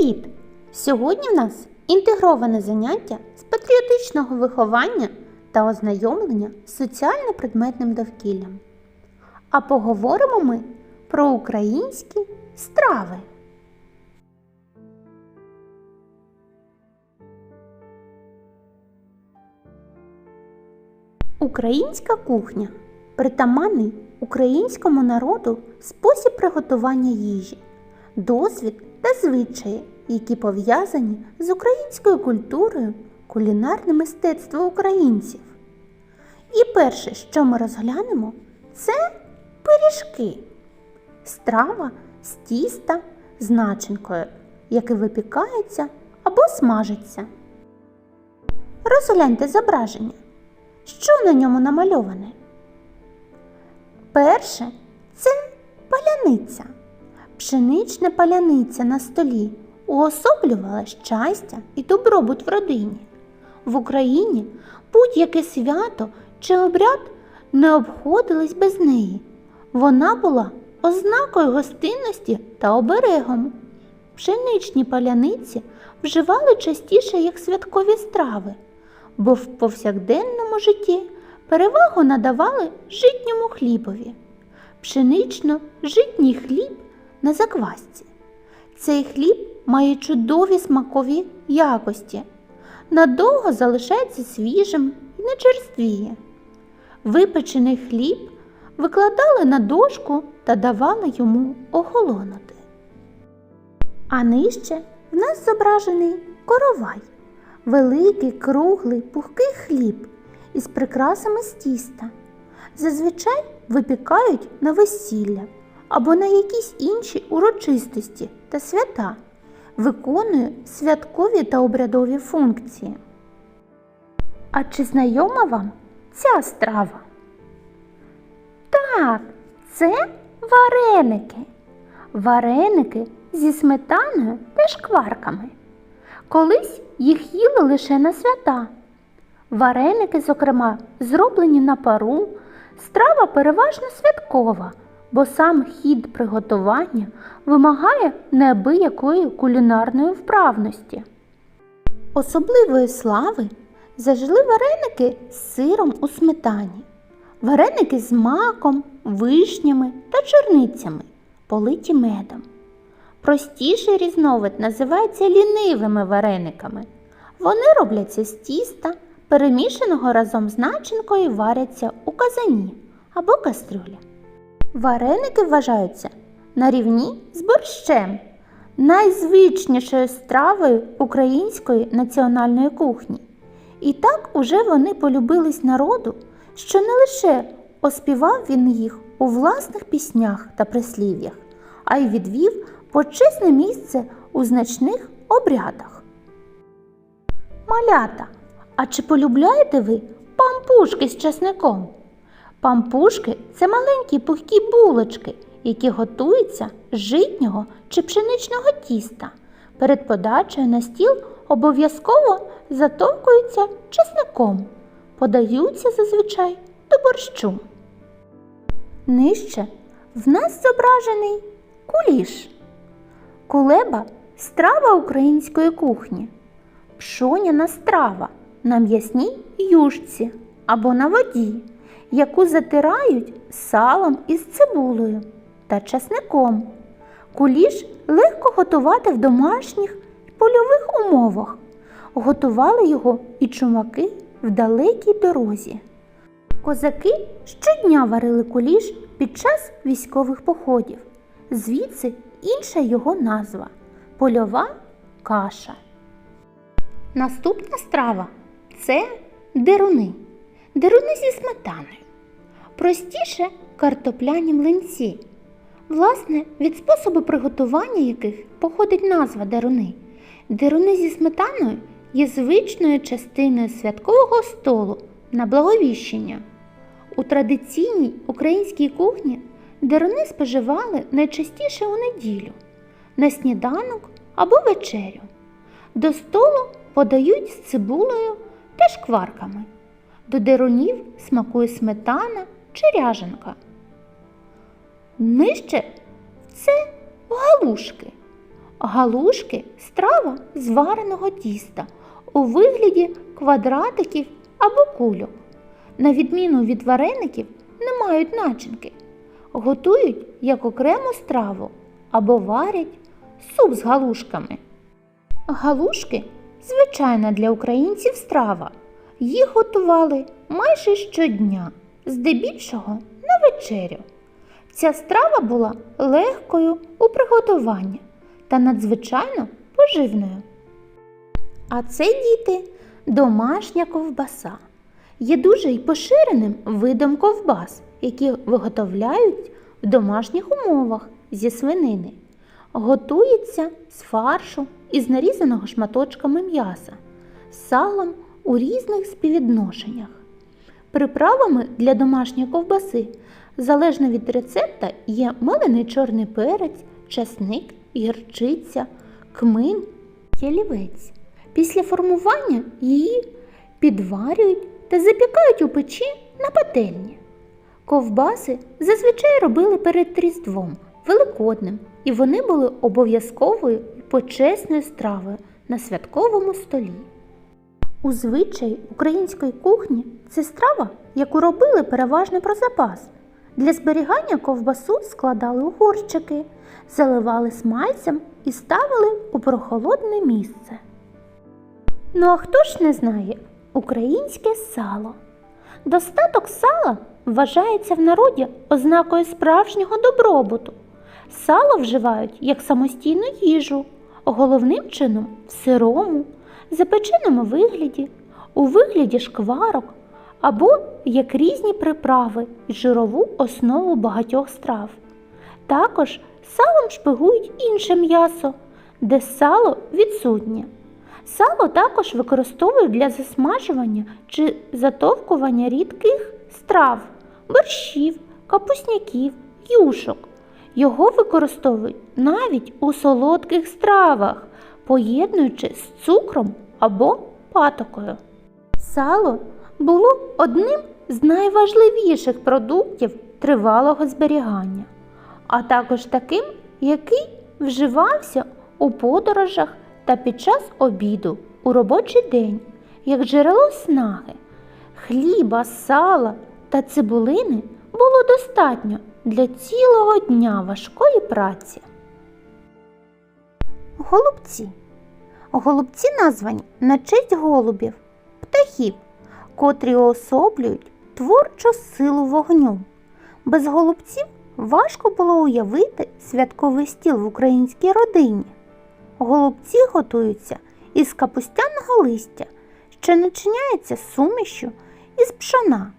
Привіт! Сьогодні в нас інтегроване заняття з патріотичного виховання та ознайомлення з соціально-предметним довкіллям. А поговоримо ми про українські страви. Українська кухня притаманний українському народу спосіб приготування їжі, досвід та звичаї, які пов'язані з українською культурою, кулінарне мистецтво українців. І перше, що ми розглянемо, це пиріжки. Страва з тіста з начинкою, яке випікається або смажиться. Розгляньте зображення. Що на ньому намальоване? Перше це паляниця. Пшенична паляниця на столі уособлювала щастя і добробут в родині. В Україні будь-яке свято чи обряд не обходились без неї. Вона була ознакою гостинності та оберегом. Пшеничні паляниці вживали частіше як святкові страви, бо в повсякденному житті перевагу надавали житньому хлібові. Пшенично-житній хліб на заквасці. Цей хліб має чудові смакові якості, надовго залишається свіжим і не черствіє. Випечений хліб викладали на дошку та давали йому охолонути. А нижче в нас зображений коровай, великий, круглий, пухкий хліб із прикрасами з тіста. Зазвичай випікають на весілля або на якісь інші урочистості та свята, виконує святкові та обрядові функції. А чи знайома вам ця страва? Так, це вареники. Вареники зі сметаною та шкварками. Колись їх їли лише на свята. Вареники, зокрема, зроблені на пару, страва переважно святкова, бо сам хід приготування вимагає неабиякої кулінарної вправності. Особливої слави зажили вареники з сиром у сметані, вареники з маком, вишнями та чорницями, политі медом. Простіший різновид називається лінивими варениками. Вони робляться з тіста, перемішаного разом з начинкою варяться у казані або кастрюлі. Вареники вважаються на рівні з борщем, найзвичнішою стравою української національної кухні. І так уже вони полюбились народу, що не лише оспівав він їх у власних піснях та прислів'ях, а й відвів почесне місце у значних обрядах. Малята, а чи полюбляєте ви пампушки з часником? Пампушки це маленькі пухкі булочки, які готуються з житнього чи пшеничного тіста. Перед подачею на стіл обов'язково затовкуються чесником, подаються зазвичай до борщу. Нижче в нас зображений куліш. Кулеба страва української кухні, пшоняна страва на м'ясній юшці або на воді, яку затирають салом із цибулею та часником. Куліш легко готувати в домашніх польових умовах. Готували його і чумаки в далекій дорозі. Козаки щодня варили куліш під час військових походів. Звідси інша його назва польова каша. Наступна страва це деруни. Деруни зі сметаною. Простіше картопляні млинці. Власне, від способу приготування яких походить назва деруни. Деруни зі сметаною є звичною частиною святкового столу на благовіщення. У традиційній українській кухні деруни споживали найчастіше у неділю, на сніданок або вечерю. До столу подають з цибулею та шкварками. До дерунів смакує сметана чи ряженка. Нижче це галушки. Галушки страва з вареного тіста у вигляді квадратиків або кульок. На відміну від вареників, не мають начинки. Готують як окрему страву або варять суп з галушками. Галушки звичайна для українців страва. Їх готували майже щодня, здебільшого на вечерю. Ця страва була легкою у приготуванні та надзвичайно поживною. А це діти домашня ковбаса. Є дуже й поширеним видом ковбас, які виготовляють в домашніх умовах зі свинини. Готується з фаршу із нарізаного шматочками м'яса, салом у різних співвідношеннях. Приправами для домашньої ковбаси, залежно від рецепта, є мелений чорний перець, часник, гірчиця, кмин, ялівець. Після формування її підварюють та запікають у печі на пательні. Ковбаси зазвичай робили перед Різдвом Великодним, і вони були обов'язковою почесною стравою на святковому столі. У звичаї української кухні це страва, яку робили переважно про запас. Для зберігання ковбасу складали у горщики, заливали смальцем і ставили у прохолодне місце. Ну а хто ж не знає українське сало? Достаток сала вважається в народі ознакою справжнього добробуту. Сало вживають як самостійну їжу, головним чином в сирому, запеченому вигляді, у вигляді шкварок або як різні приправи і жирову основу багатьох страв. Також салом шпигують інше м'ясо, де сало відсутнє. Сало також використовують для засмажування чи затовкування рідких страв, борщів, капусняків, юшок. Його використовують навіть у солодких стравах, поєднуючи з цукром або патокою. Сало було одним з найважливіших продуктів тривалого зберігання, а також таким, який вживався у подорожах та під час обіду у робочий день, як джерело снаги. Хліба, сала та цибулини було достатньо для цілого дня важкої праці. Голубці. Голубці названі на честь голубів, птахів, котрі уособлюють творчу силу вогню. Без голубців важко було уявити святковий стіл в українській родині. Голубці готуються із капустяного листя, що начиняється сумішю із пшона,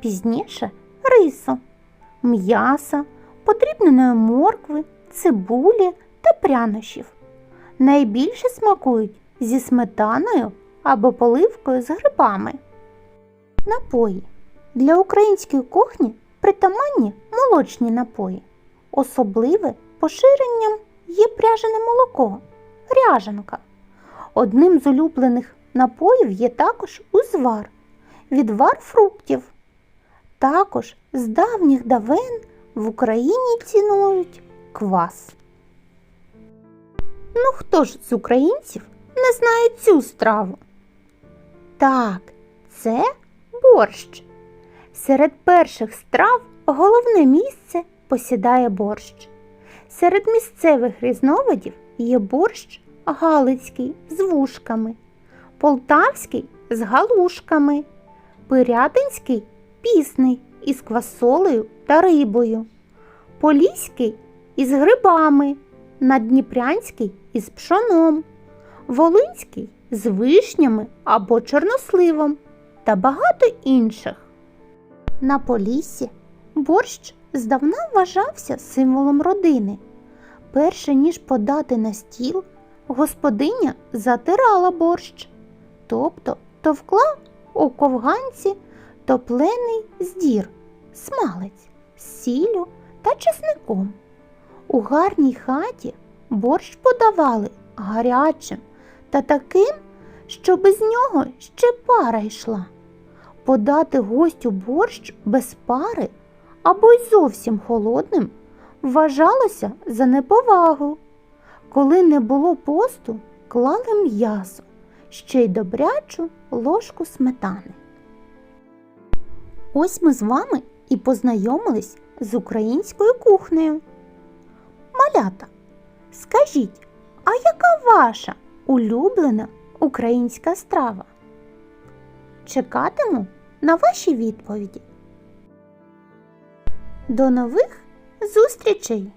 пізніше рису, м'яса, подрібненої моркви, цибулі та прянощів. Найбільше смакують зі сметаною або поливкою з грибами. Напої. Для української кухні притаманні молочні напої. Особливе поширенням є пряжене молоко ряжанка. Одним з улюблених напоїв є також узвар, відвар фруктів. Також з давніх давен в Україні цінують квас. Ну хто ж з українців не знає цю страву? Так, це борщ. Серед перших страв головне місце посідає борщ. Серед місцевих різновидів є борщ галицький з вушками, полтавський з галушками, пирятинський пісний із квасолею та рибою, поліський із грибами, надніпрянський із пшоном, волинський з вишнями або чорносливом та багато інших. На поліссі борщ здавна вважався символом родини. Перше ніж подати на стіл, господиня затирала борщ, тобто товкла у ковганці топлений здір, смалець, з сіллю та чесником. У гарній хаті борщ подавали гарячим та таким, що без нього ще пара йшла. Подати гостю борщ без пари або й зовсім холодним вважалося за неповагу. Коли не було посту, клали м'ясо, ще й добрячу ложку сметани. Ось ми з вами і познайомились з українською кухнею. Малята, скажіть, а яка ваша улюблена українська страва? Чекатиму на ваші відповіді. До нових зустрічей!